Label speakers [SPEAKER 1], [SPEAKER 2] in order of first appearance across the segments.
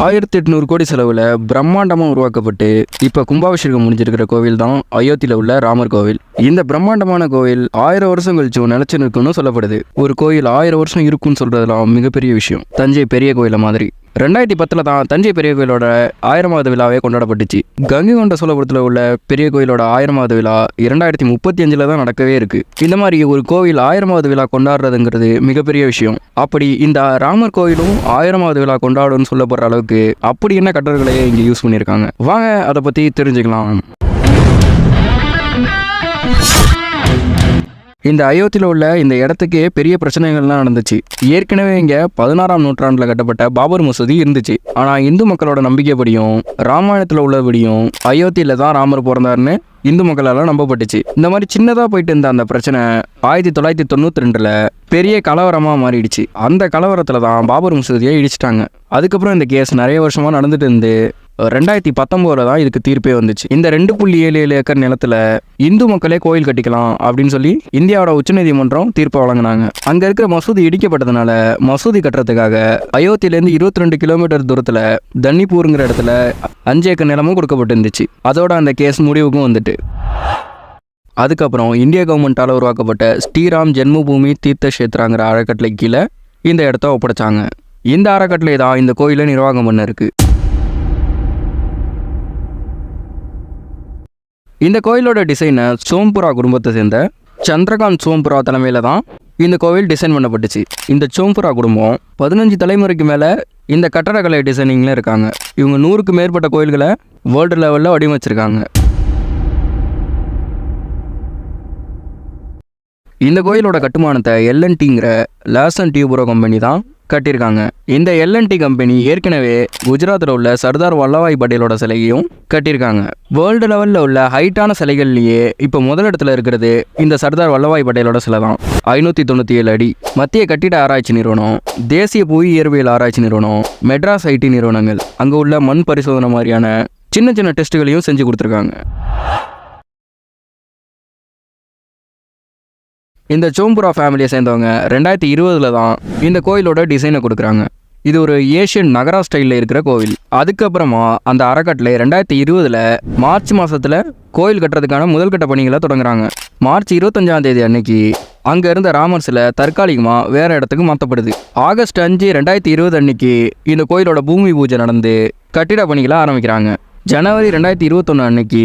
[SPEAKER 1] ஆயிரத்தி எட்நூறு கோடி செலவில் பிரம்மாண்டமாக உருவாக்கப்பட்டு இப்போ கும்பாபிஷேகம் முடிஞ்சிருக்கிற கோவில் தான் அயோத்தியில் உள்ள ராமர் கோவில். இந்த பிரம்மாண்டமான கோவில் ஆயிரம் வருஷம் கழிச்சும் நிலச்சி நிற்கும்னு சொல்லப்படுது. ஒரு கோயில் ஆயிரம் வருஷம் இருக்கும்னு சொல்கிறதுலாம் மிகப்பெரிய விஷயம். தஞ்சை பெரிய கோயிலை மாதிரி. ரெண்டாயிரத்தி பத்தில் தான் தஞ்சை பெரிய கோயிலோட ஆயிரமாவது விழாவே கொண்டாடப்பட்டுச்சு. கங்கை கொண்ட சோழபுரத்தில் உள்ள பெரிய கோயிலோட ஆயிரமாவது விழா இரண்டாயிரத்தி முப்பத்தி அஞ்சில் தான் நடக்கவே இருக்கு. இந்த மாதிரி ஒரு கோவில் ஆயிரமாவது விழா கொண்டாடுறதுங்கிறது மிகப்பெரிய விஷயம். அப்படி இந்த ராமர் கோயிலும் ஆயிரமாவது விழா கொண்டாடும்னு சொல்லப்படுற அளவுக்கு அப்படி என்ன கட்டடங்களையே இங்கே யூஸ் பண்ணியிருக்காங்க. வாங்க அதை பற்றி தெரிஞ்சுக்கலாம். இந்த அயோத்தியில் உள்ள இந்த இடத்துக்கே பெரிய பிரச்சனைகள்லாம் நடந்துச்சு. ஏற்கனவே இங்கே பதினாறாம் நூற்றாண்டில் கட்டப்பட்ட பாபர் மசூதி இருந்துச்சு. ஆனால் இந்து மக்களோட நம்பிக்கைப்படியும் ராமாயணத்தில் உள்ளபடியும் அயோத்தியில் தான் ராமர் பிறந்தாருன்னு இந்து மக்களால் நம்பப்பட்டுச்சு. இந்த மாதிரி சின்னதாக போயிட்டு இருந்த அந்த பிரச்சனை ஆயிரத்தி தொள்ளாயிரத்தி தொண்ணூற்றி ரெண்டில் பெரிய கலவரமாக மாறிடுச்சு. அந்த கலவரத்தில் தான் பாபர் மசூதியை இடிச்சிட்டாங்க. அதுக்கப்புறம் இந்த கேஸ் நிறைய வருஷமாக நடந்துட்டு இருந்து ரெண்டாயிரத்தி பத்தொம்போதில் தான் இதுக்கு தீர்ப்பே வந்துச்சு. இந்த ரெண்டு புள்ளி ஏழு ஏழு ஏக்கர் நிலத்துல இந்து மக்களே கோயில் கட்டிக்கலாம் அப்படின்னு சொல்லி இந்தியாவோட உச்சநீதிமன்றம் தீர்ப்பை வழங்கினாங்க. அங்கே இருக்கிற மசூதி இடிக்கப்பட்டதுனால மசூதி கட்டுறதுக்காக அயோத்தியிலேருந்து இருபத்தி ரெண்டு கிலோமீட்டர் தூரத்தில் தன்னிப்பூருங்கிற இடத்துல அஞ்சு ஏக்கர் நிலமும் கொடுக்கப்பட்டிருந்துச்சு. அதோட அந்த கேஸ் முடிவுக்கும் வந்துட்டு. அதுக்கப்புறம் இந்திய கவர்மெண்ட்டால் உருவாக்கப்பட்ட ஸ்ரீராம் ஜென்மபூமி தீர்த்த கஷேத்ராங்கிற அறக்கட்டளை கீழே இந்த இடத்த ஒப்படைச்சாங்க. இந்த அறக்கட்டளை தான் இந்த கோயிலை நிர்வாகம் பண்ண இருக்குது இந்த கோயிலோட டிசைனை சோம்புரா குடும்பத்தை சேர்ந்த சந்திரகாந்த் சோம்புரா தலைமையில் தான் இந்த கோவில் டிசைன் பண்ணப்பட்டுச்சு. இந்த சோம்புரா குடும்பம் பதினஞ்சு தலைமுறைக்கு மேலே இந்த கட்டடக்கலை டிசைனிங்கில் இருக்காங்க. இவங்க நூறுக்கு மேற்பட்ட கோயில்களை வேர்ல்டு லெவலில் வடிவமைச்சிருக்காங்க. இந்த கோயிலோட கட்டுமானத்தை எல்என்டிங்கிற லாசன் டியூபுரோ கம்பெனி தான் கட்டியிருக்காங்க. இந்த எல்என்டி கம்பெனி ஏற்கனவே குஜராத்தில் உள்ள சர்தார் வல்லபாய் பட்டேலோட சிலையையும் கட்டியிருக்காங்க. வேர்ல்டு லெவலில் உள்ள ஹைட்டான சிலைகள்லேயே இப்போ முதலிடத்தில் இருக்கிறது இந்த சர்தார் வல்லபாய் பட்டேலோட சிலை தான். ஐநூற்றி தொண்ணூற்றி ஏழு அடி. மத்திய கட்டிட ஆராய்ச்சி நிறுவனம் தேசிய புவி இயற்பியல் ஆராய்ச்சி நிறுவனம் மெட்ராஸ் ஐடி நிறுவனங்கள் அங்கே உள்ள மண் பரிசோதனை மாதிரியான சின்ன சின்ன டெஸ்ட்டுகளையும் செஞ்சு கொடுத்துருக்காங்க. இந்த சோம்புரா ஃபேமிலியை சேர்ந்தவங்க ரெண்டாயிரத்தி இருபதில் தான் இந்த கோயிலோட டிசைனை கொடுக்குறாங்க. இது ஒரு ஏஷியன் நகரா ஸ்டைலில் இருக்கிற கோவில். அதுக்கப்புறமா அந்த அறக்கட்டளை ரெண்டாயிரத்தி இருபதில் மார்ச் மாதத்தில் கோயில் கட்டுறதுக்கான முதல் கட்ட பணிகளை தொடங்குறாங்க. மார்ச் இருபத்தஞ்சாம் தேதி அன்னைக்கு அங்கே இருந்த ராமர் சிலை தற்காலிகமாக வேறு இடத்துக்கு மாற்றப்படுது ஆகஸ்ட் அஞ்சு ரெண்டாயிரத்தி இருபது அன்னைக்கு இந்த கோயிலோட பூமி பூஜை நடந்து கட்டிட பணிகளை ஆரம்பிக்கிறாங்க. ஜனவரி ரெண்டாயிரத்தி இருபத்தொன்று அன்னைக்கு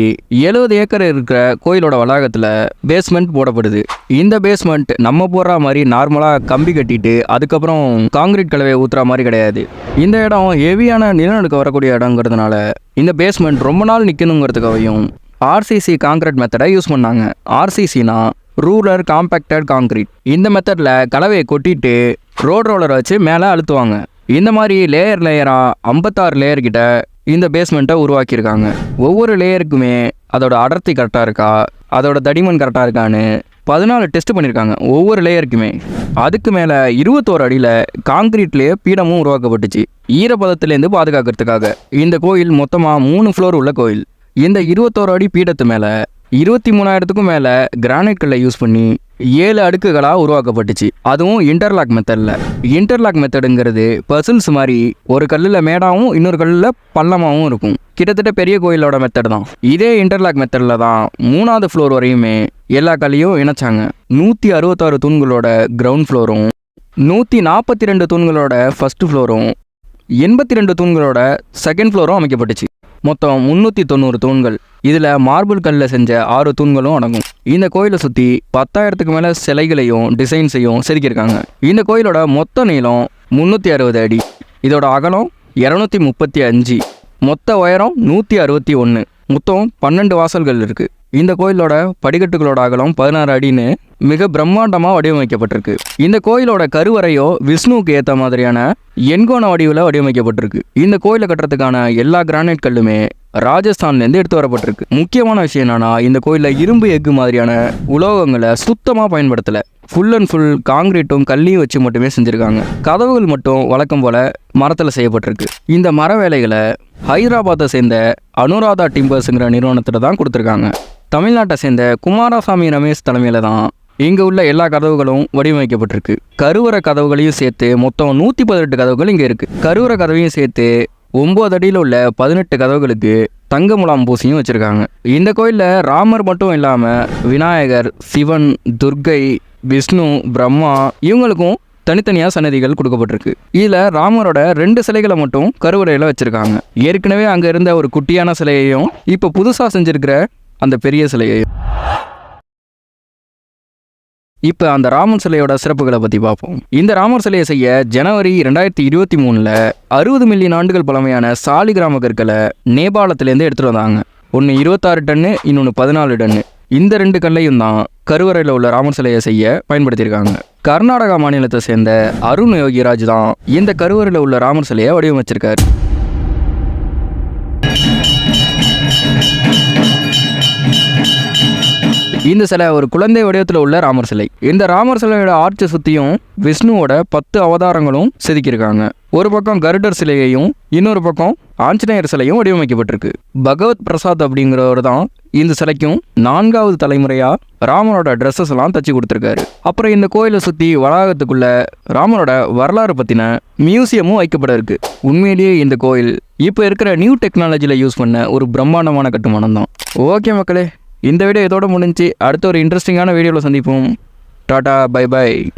[SPEAKER 1] எழுபது ஏக்கர் இருக்கிற கோயிலோட வளாகத்தில் பேஸ்மெண்ட் போடப்படுது. இந்த பேஸ்மெண்ட் நம்ம போடுற மாதிரி நார்மலாக கம்பி கட்டிட்டு அதுக்கப்புறம் காங்கிரீட் கலவை ஊற்றுற மாதிரி கிடையாது. இந்த இடம் ஹெவியான நிலநடுக்க வரக்கூடிய இடங்கிறதுனால இந்த பேஸ்மெண்ட் ரொம்ப நாள் நிற்கணுங்கிறதுக்காகவும் ஆர்சிசி காங்கிரீட் மெத்தடை யூஸ் பண்ணாங்க. ஆர்சிசினா ரூரர் காம்பேக்டட் காங்கிரீட் இந்த மெத்தடில் கலவையை கொட்டிட்டு ரோட் ரோலரை வச்சு மேலே அழுத்துவாங்க. இந்த மாதிரி லேயர் லேயராக ஐம்பத்தாறு லேயர் கிட்ட இந்த பேஸ்மெண்ட்டை உருவாக்கியிருக்காங்க. ஒவ்வொரு லேயருக்குமே அதோட அடர்த்தி கரெக்டாக இருக்கா? அதோட தடிமன் கரெக்டாக இருக்கான்னு பதினாலு டெஸ்ட் பண்ணியிருக்காங்க ஒவ்வொரு லேயருக்குமே அதுக்கு மேலே இருபத்தோரு அடியில் காங்கிரீட்லேயே பீடமும் உருவாக்கப்பட்டுச்சு. ஈரப்பதத்துலேருந்து பாதுகாக்கிறதுக்காக. இந்த கோயில் மொத்தமாக மூணு ஃப்ளோர் உள்ள கோயில். இந்த இருபத்தோரு அடி பீடத்து மேலே இருபத்தி மூணாயிரத்துக்கும் மேலே கிரானைட் கல்லை யூஸ் பண்ணி ஏழு அடுக்குகளாக உருவாக்கப்பட்டுச்சு. அதுவும் இன்டர்லாக் மெத்தடில் இன்டர்லாக் மெத்தடுங்கிறது பசில்ஸ் மாதிரி ஒரு கல்லில் மேடாகவும் இன்னொரு கல்லில் பள்ளமாகவும் இருக்கும். கிட்டத்தட்ட பெரிய கோயிலோட மெத்தட் தான். இதே இன்டர்லாக் மெத்தடில் தான் மூணாவது ஃப்ளோர் வரையுமே எல்லா கல்லையும் இணைச்சாங்க. நூற்றி அறுபத்தாறு தூண்களோட கிரவுண்ட் ஃப்ளோரும் நூற்றி நாற்பத்தி ரெண்டு தூண்களோட ஃபர்ஸ்ட் ஃப்ளோரும் எண்பத்தி ரெண்டு தூண்களோட செகண்ட் ஃப்ளோரும் அமைக்கப்பட்டுச்சு. மொத்தம் முந்நூற்றி தொண்ணூறு தூண்கள். இதில் மார்பிள் கல்லில் செஞ்ச ஆறு தூண்களும் அடங்கும். இந்த கோயிலை சுற்றி பத்தாயிரத்துக்கு மேலே சிலைகளையும் டிசைன்ஸையும் செதுக்கியிருக்காங்க. இந்த கோயிலோட மொத்த நீளம் முந்நூற்றி அறுபது அடி. இதோட அகலம் இரநூத்தி முப்பத்தி அஞ்சு. மொத்த உயரம் நூற்றி அறுபத்தி ஒன்று மொத்தம் பன்னெண்டு வாசல்கள் இருக்குது இந்த கோயிலோட படிக்கட்டுகளோட அகலம் பதினாறு அடின்னு மிக பிரம்மாண்டமாக வடிவமைக்கப்பட்டிருக்கு. இந்த கோயிலோட கருவறையோ விஷ்ணுவுக்கு ஏற்ற மாதிரியான எண்கோண வடிவில் வடிவமைக்கப்பட்டிருக்கு. இந்த கோயிலை கட்டுறதுக்கான எல்லா கிரானைட் கல்லுமே ராஜஸ்தான்லேருந்து எடுத்து வரப்பட்டிருக்கு. முக்கியமான விஷயம் என்னன்னா இந்த கோயிலில் இரும்பு எஃகு மாதிரியான உலோகங்களை சுத்தமாக பயன்படுத்தலை. ஃபுல் அண்ட் ஃபுல் காங்கிரீட்டும் கல்லையும் வச்சு மட்டுமே செஞ்சுருக்காங்க. கதவுகள் மட்டும் வழக்கம் போல் மரத்தில் செய்யப்பட்டிருக்கு. இந்த மர வேலைகளை ஹைதராபாத்தை சேர்ந்த அனுராதா டிம்பர்ஸுங்கிற நிறுவனத்தில் தான் கொடுத்துருக்காங்க. தமிழ்நாட்டை சேர்ந்த குமாரசாமி ரமேஷ் தலைமையில் தான் இங்கே உள்ள எல்லா கதவுகளும் வடிவமைக்கப்பட்டிருக்கு. கருவறை கதவுகளையும் சேர்த்து மொத்தம் நூற்றி பதினெட்டு கதவுகள் இங்கே இருக்குது கருவறை கதவையும் சேர்த்து ஒம்பது அடியில் உள்ள பதினெட்டு கதவுகளுக்கு தங்க முலாம் பூசியும் வச்சுருக்காங்க. இந்த கோயிலில் ராமர் மட்டும் இல்லாமல் விநாயகர் சிவன் துர்க்கை விஷ்ணு பிரம்மா இவங்களுக்கும் தனித்தனியாக சன்னதிகள் கொடுக்கப்பட்டிருக்கு. இதில் ராமரோட ரெண்டு சிலைகளை மட்டும் கருவறையில் வச்சுருக்காங்க. ஏற்கனவே அங்கே இருந்த ஒரு குட்டியான சிலையையும் இப்போ புதுசாக செஞ்சுருக்கிற அந்த பெரிய சிலையையும். இப்போ அந்த ராமன் சிலையோட சிறப்புகளை பற்றி பார்ப்போம். இந்த ராமர் சிலையை செய்ய ஜனவரி ரெண்டாயிரத்தி இருபத்தி மூணில் அறுபது மில்லியன் ஆண்டுகள் பழமையான சாலிகிராம கற்களை நேபாளத்திலேருந்து எடுத்துகிட்டு வந்தாங்க. ஒன்று இருபத்தாறு டன்னு இன்னொன்று பதினாலு டன்னு. இந்த ரெண்டு கல்லையும் தான் கருவறையில் உள்ள ராமர் சிலையை செய்ய பயன்படுத்தியிருக்காங்க. கர்நாடகா மாநிலத்தை சேர்ந்த அருண் யோகிராஜ் தான் இந்த கருவறையில் உள்ள ராமர் சிலையை வடிவமைச்சிருக்காரு. இந்த சிலை ஒரு குழந்தை வடிவத்தில் உள்ள ராமர் சிலை. இந்த ராமர் சிலையோட ஆர்ச்சை சுற்றியும் விஷ்ணுவோட பத்து அவதாரங்களும் செதுக்கியிருக்காங்க. ஒரு பக்கம் கருடர் சிலையையும் இன்னொரு பக்கம் ஆஞ்சநேயர் சிலையும் வடிவமைக்கப்பட்டிருக்கு. பகவத் பிரசாத் அப்படிங்கிறவர் தான் இந்த சிலைக்கும் நான்காவது தலைமுறையா ராமனோட ட்ரெஸ்ஸஸ் எல்லாம் தச்சு கொடுத்துருக்காரு. அப்புறம் இந்த கோயிலை சுற்றி வளாகத்துக்குள்ள ராமனோட வரலாறு பற்றின மியூசியமும் வைக்கப்பட இருக்கு. உண்மையிலேயே இந்த கோயில் இப்போ இருக்கிற நியூ டெக்னாலஜியில் யூஸ் பண்ண ஒரு பிரம்மாண்டமான கட்டுமானம் தான். ஓகே மக்களே இந்த வீடியோ இதோட முடிஞ்சு அடுத்த ஒரு இன்ட்ரெஸ்டிங்கான வீடியோவில் சந்திப்போம். Tata bye by